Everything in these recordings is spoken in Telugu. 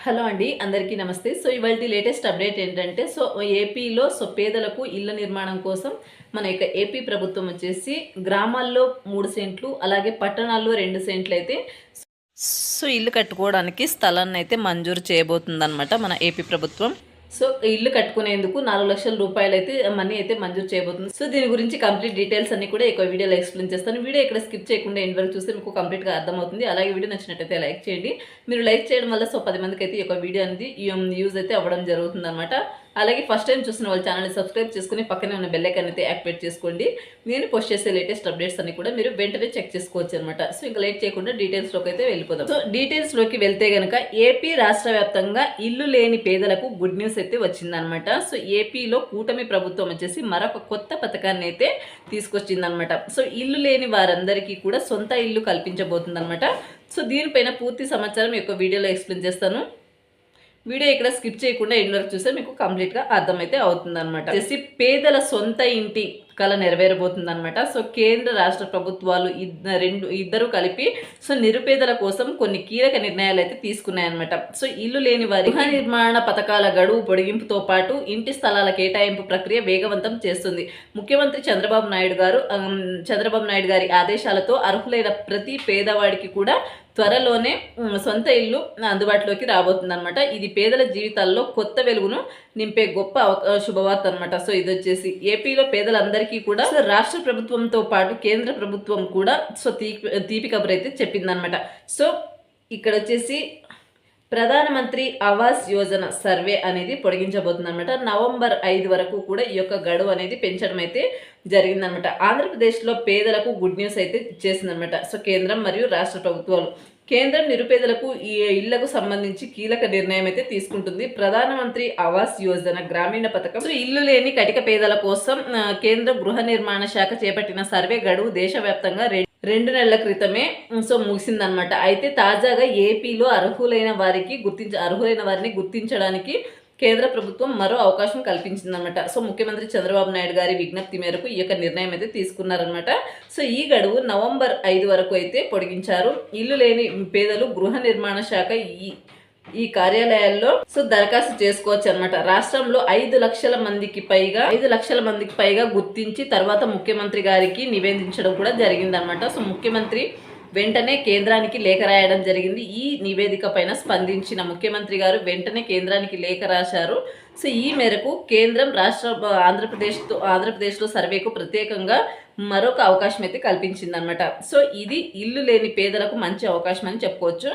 హలో అండి అందరికీ నమస్తే. సో ఇవాళ లేటెస్ట్ అప్డేట్ ఏంటంటే సో ఏపీలో సో పేదలకు ఇళ్ళ నిర్మాణం కోసం మన యొక్క ఏపీ ప్రభుత్వం వచ్చేసి గ్రామాల్లో మూడు సెంట్లు అలాగే పట్టణాల్లో రెండు సెంట్లు అయితే సో ఇల్లు కట్టుకోవడానికి స్థలాన్ని అయితే మంజూరు చేయబోతుందన్నమాట మన ఏపీ ప్రభుత్వం. సో ఇల్లు కట్టుకునేందుకు నాలుగు లక్షల రూపాయలు అయితే మనీ అయితే మంజూరు చేయబోతుంది. సో దీని గురించి కంప్లీట్ డీటెయిల్స్ అన్ని కూడా ఎక్కువ వీడియోలో ఎక్స్ప్లెయిన్ చేస్తాను. వీడియో ఇక్కడ స్కిప్ చేయకుండా ఎండ్ వరకు చూస్తే మీకు కంప్లీట్గా అర్థమవుతుంది. అలాగే వీడియో నచ్చినట్టయితే లైక్ చేయండి. మీరు లైక్ చేయడం వల్ల సో పది మందికి అయితే ఈ యొక్క వీడియో అనేది యూజ్ అయితే అవ్వడం జరుగుతుంది అనమాట అలాగే ఫస్ట్ టైం చూసిన వాళ్ళ ఛానల్ని సబ్స్క్రైబ్ చేసుకుని పక్కనే ఉన్న బెల్ అయితే యాక్టివేట్ చేసుకోండి. నేను పోస్ట్ చేసే లేటెస్ట్ అప్డేట్స్ అన్ని కూడా మీరు వెంటనే చెక్ చేసుకోవచ్చు అనమాట సో ఇంకా లేట్ చేయకుండా డీటెయిల్స్లోకి అయితే వెళ్ళిపోదాం. సో డీటెయిల్స్లోకి వెళ్తే కనుక ఏపీ రాష్ట్ర వ్యాప్తంగా ఇల్లు లేని పేదలకు గుడ్ న్యూస్ అయితే వచ్చిందనమాట సో ఏపీలో కూటమి ప్రభుత్వం వచ్చేసి మరొక కొత్త పథకాన్ని అయితే తీసుకొచ్చిందనమాట సో ఇల్లు లేని వారందరికీ కూడా సొంత ఇల్లు కల్పించబోతుందన్నమాట. సో దీనిపైన పూర్తి సమాచారం యొక్క వీడియోలో ఎక్స్ప్లెయిన్ చేస్తాను. వీడియో ఇక్కడ స్కిప్ చేయకుండా ఎండ్ వరకు చూస్తే మీకు కంప్లీట్గా అర్థమైతే అవుతుందన్నమాట. జస్ట్ పేదల సొంత ఇంటి కళ నెరవేరబోతుంది అనమాట సో కేంద్ర రాష్ట్ర ప్రభుత్వాలు ఇద్ద- రెండు ఇద్దరు కలిపి సో నిరుపేదల కోసం కొన్ని కీలక నిర్ణయాలు అయితే తీసుకున్నాయన్నమాట. సో ఇల్లు లేని వారి గృహ నిర్మాణ పథకాల గడువు పొడిగింపుతో పాటు ఇంటి స్థలాల కేటాయింపు ప్రక్రియ వేగవంతం చేస్తుంది. ముఖ్యమంత్రి చంద్రబాబు నాయుడు గారు చంద్రబాబు నాయుడు గారి ఆదేశాలతో అర్హులైన ప్రతి పేదవాడికి కూడా త్వరలోనే సొంత ఇల్లు అందుబాటులోకి రాబోతుంది అనమాట ఇది పేదల జీవితాల్లో కొత్త వెలుగును నింపే గొప్ప శుభవార్త అనమాట సో ఇది వచ్చేసి ఏపీలో పేదలందరికీ కూడా రాష్ట్ర ప్రభుత్వంతో పాటు కేంద్ర ప్రభుత్వం కూడా సో తీపి తీపి కబురు అయితే చెప్పిందనమాట సో ఇక్కడ వచ్చేసి ప్రధానమంత్రి ఆవాస్ యోజన సర్వే అనేది పొడిగించబోతుంది అనమాట నవంబర్ ఐదు వరకు కూడా ఈ యొక్క గడువు అనేది పెంచడం అయితే జరిగిందనమాట ఆంధ్రప్రదేశ్లో పేదలకు గుడ్ న్యూస్ అయితే ఇచ్చేసిందనమాట సో కేంద్రం మరియు రాష్ట్ర ప్రభుత్వాలు. కేంద్రం నిరుపేదలకు ఈ ఇళ్ళకు సంబంధించి కీలక నిర్ణయం అయితే తీసుకుంటుంది. ప్రధానమంత్రి ఆవాస్ యోజన గ్రామీణ పథకం. ఇల్లు లేని కటిక పేదల కోసం కేంద్ర గృహ నిర్మాణ శాఖ చేపట్టిన సర్వే గడువు దేశవ్యాప్తంగా రెండు నెలల క్రితమే సో ముగిసిందనమాట అయితే తాజాగా ఏపీలో అర్హులైన వారికి గుర్తించ అర్హులైన వారిని గుర్తించడానికి కేంద్ర ప్రభుత్వం మరో అవకాశం కల్పించిందనమాట సో ముఖ్యమంత్రి చంద్రబాబు నాయుడు గారి విజ్ఞప్తి మేరకు ఈ యొక్క నిర్ణయం అయితే తీసుకున్నారనమాట సో ఈ గడువు నవంబర్ ఐదు వరకు అయితే పొడిగించారు. ఇల్లు లేని పేదలు గృహ నిర్మాణ శాఖ ఈ ఈ కార్యాలయాల్లో సో దరఖాస్తు చేసుకోవచ్చు అనమాట రాష్ట్రంలో ఐదు లక్షల మందికి పైగా ఐదు లక్షల మందికి పైగా గుర్తించి తర్వాత ముఖ్యమంత్రి గారికి నివేదించడం కూడా జరిగిందనమాట సో ముఖ్యమంత్రి వెంటనే కేంద్రానికి లేఖ రాయడం జరిగింది. ఈ నివేదిక పైన స్పందించిన ముఖ్యమంత్రి గారు వెంటనే కేంద్రానికి లేఖ రాశారు. సో ఈ మేరకు కేంద్రం రాష్ట్ర ఆంధ్రప్రదేశ్తో ఆంధ్రప్రదేశ్లో సర్వేకు ప్రత్యేకంగా మరొక అవకాశం అయితే కల్పించిందనమాట సో ఇది ఇల్లు లేని పేదలకు మంచి అవకాశం అని చెప్పుకోవచ్చు.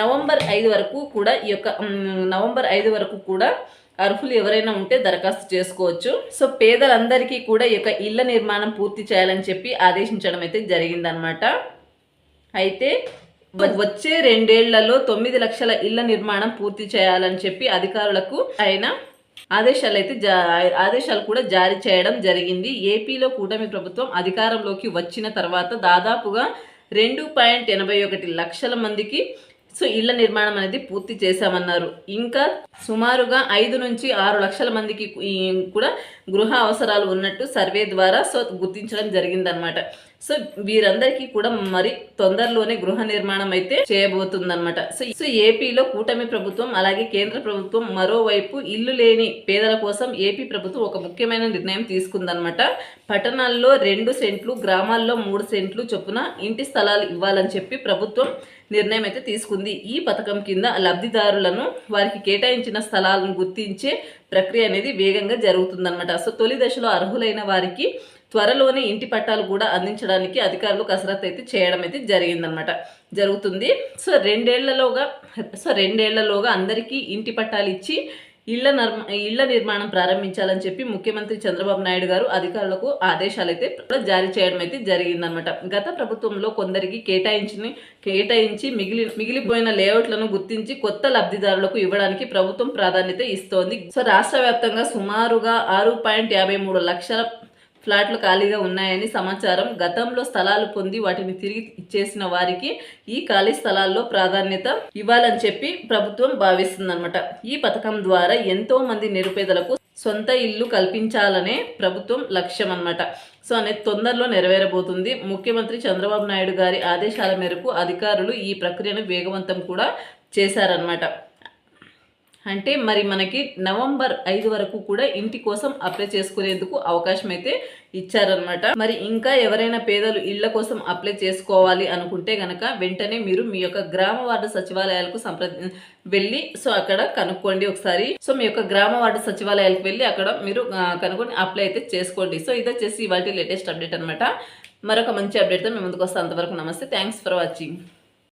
నవంబర్ ఐదు వరకు కూడా ఈ యొక్క నవంబర్ ఐదు వరకు కూడా అర్హులు ఎవరైనా ఉంటే దరఖాస్తు చేసుకోవచ్చు. సో పేదలందరికీ కూడా ఈ యొక్క ఇళ్ళ నిర్మాణం పూర్తి చేయాలని చెప్పి ఆదేశించడం అయితే జరిగిందనమాట అయితే వచ్చే రెండేళ్ళలో తొమ్మిది లక్షల ఇళ్ళ నిర్మాణం పూర్తి చేయాలని చెప్పి అధికారులకు ఆయన ఆదేశాలు అయితే ఆదేశాలు కూడా జారీ చేయడం జరిగింది. ఏపీలో కూటమి ప్రభుత్వం అధికారంలోకి వచ్చిన తర్వాత దాదాపుగా రెండు పాయింట్ ఎనభై ఒకటి లక్షల మందికి సో ఇళ్ళ నిర్మాణం అనేది పూర్తి చేశామన్నారు. ఇంకా సుమారుగా ఐదు నుంచి ఆరు లక్షల మందికి కూడా గృహ అవసరాలు ఉన్నట్టు సర్వే ద్వారా సో గుర్తించడం జరిగిందనమాట సో వీరందరికీ కూడా మరి తొందరలోనే గృహ నిర్మాణం అయితే చేయబోతుందన్నమాట. సో సో ఏపీలో కూటమి ప్రభుత్వం అలాగే కేంద్ర ప్రభుత్వం మరోవైపు ఇల్లు లేని పేదల కోసం ఏపీ ప్రభుత్వం ఒక ముఖ్యమైన నిర్ణయం తీసుకుందనమాట పట్టణాల్లో రెండు సెంట్లు గ్రామాల్లో మూడు సెంట్లు చొప్పున ఇంటి స్థలాలు ఇవ్వాలని చెప్పి ప్రభుత్వం నిర్ణయం అయితే తీసుకుంది. ఈ పథకం కింద లబ్ధిదారులను వారికి కేటాయించిన స్థలాలను గుర్తించే ప్రక్రియ అనేది వేగంగా జరుగుతుందన్నమాట. సో తొలి దశలో అర్హులైన వారికి త్వరలోనే ఇంటి పట్టాలు కూడా అందించడానికి అధికారులు కసరత్తు అయితే చేయడం అయితే జరిగిందనమాట జరుగుతుంది. సో రెండేళ్ళలోగా సో రెండేళ్ళలోగా అందరికీ ఇంటి పట్టాలు ఇచ్చి ఇళ్ళ నిర్మ ఇళ్ళ నిర్మాణం ప్రారంభించాలని చెప్పి ముఖ్యమంత్రి చంద్రబాబు నాయుడు గారు అధికారులకు ఆదేశాలు అయితే జారీ చేయడం అయితే జరిగిందనమాట గత ప్రభుత్వంలో కొందరికి కేటాయించి కేటాయించి మిగిలి మిగిలిపోయిన లేఅవుట్లను గుర్తించి కొత్త లబ్ధిదారులకు ఇవ్వడానికి ప్రభుత్వం ప్రాధాన్యత ఇస్తోంది. సో రాష్ట్ర వ్యాప్తంగా సుమారుగా ఆరు పాయింట్ యాభై మూడు లక్షల ఫ్లాట్లు ఖాళీగా ఉన్నాయని సమాచారం. గతంలో స్థలాలు పొంది వాటిని తిరిగి ఇచ్చేసిన వారికి ఈ ఖాళీ స్థలాల్లో ప్రాధాన్యత ఇవ్వాలని చెప్పి ప్రభుత్వం భావిస్తుందన్నమాట. ఈ పథకం ద్వారా ఎంతో మంది నిరుపేదలకు సొంత ఇల్లు కల్పించాలనే ప్రభుత్వం లక్ష్యం అన్నమాట సో అనేది తొందరలో నెరవేరబోతుంది. ముఖ్యమంత్రి చంద్రబాబు నాయుడు గారి ఆదేశాల మేరకు అధికారులు ఈ ప్రక్రియను వేగవంతం కూడా చేశారనమాట అంటే మరి మనకి నవంబర్ ఐదు వరకు కూడా ఇంటి కోసం అప్లై చేసుకునేందుకు అవకాశం అయితే ఇచ్చారనమాట మరి ఇంకా ఎవరైనా పేదలు ఇళ్ళ కోసం అప్లై చేసుకోవాలి అనుకుంటే గనక వెంటనే మీరు మీ యొక్క గ్రామ వార్డు సచివాలయాలకు సంప్రది వెళ్ళి సో అక్కడ కనుక్కోండి ఒకసారి. సో మీ యొక్క గ్రామ వార్డు సచివాలయాలకు వెళ్ళి అక్కడ మీరు కనుక్కొని అప్లై అయితే చేసుకోండి. సో ఇది వచ్చేసి ఇవాళ లేటెస్ట్ అప్డేట్ అనమాట మరొక మంచి అప్డేట్తో మేము ముందుకు వస్తాం అంతవరకు నమస్తే. Thanks for watching.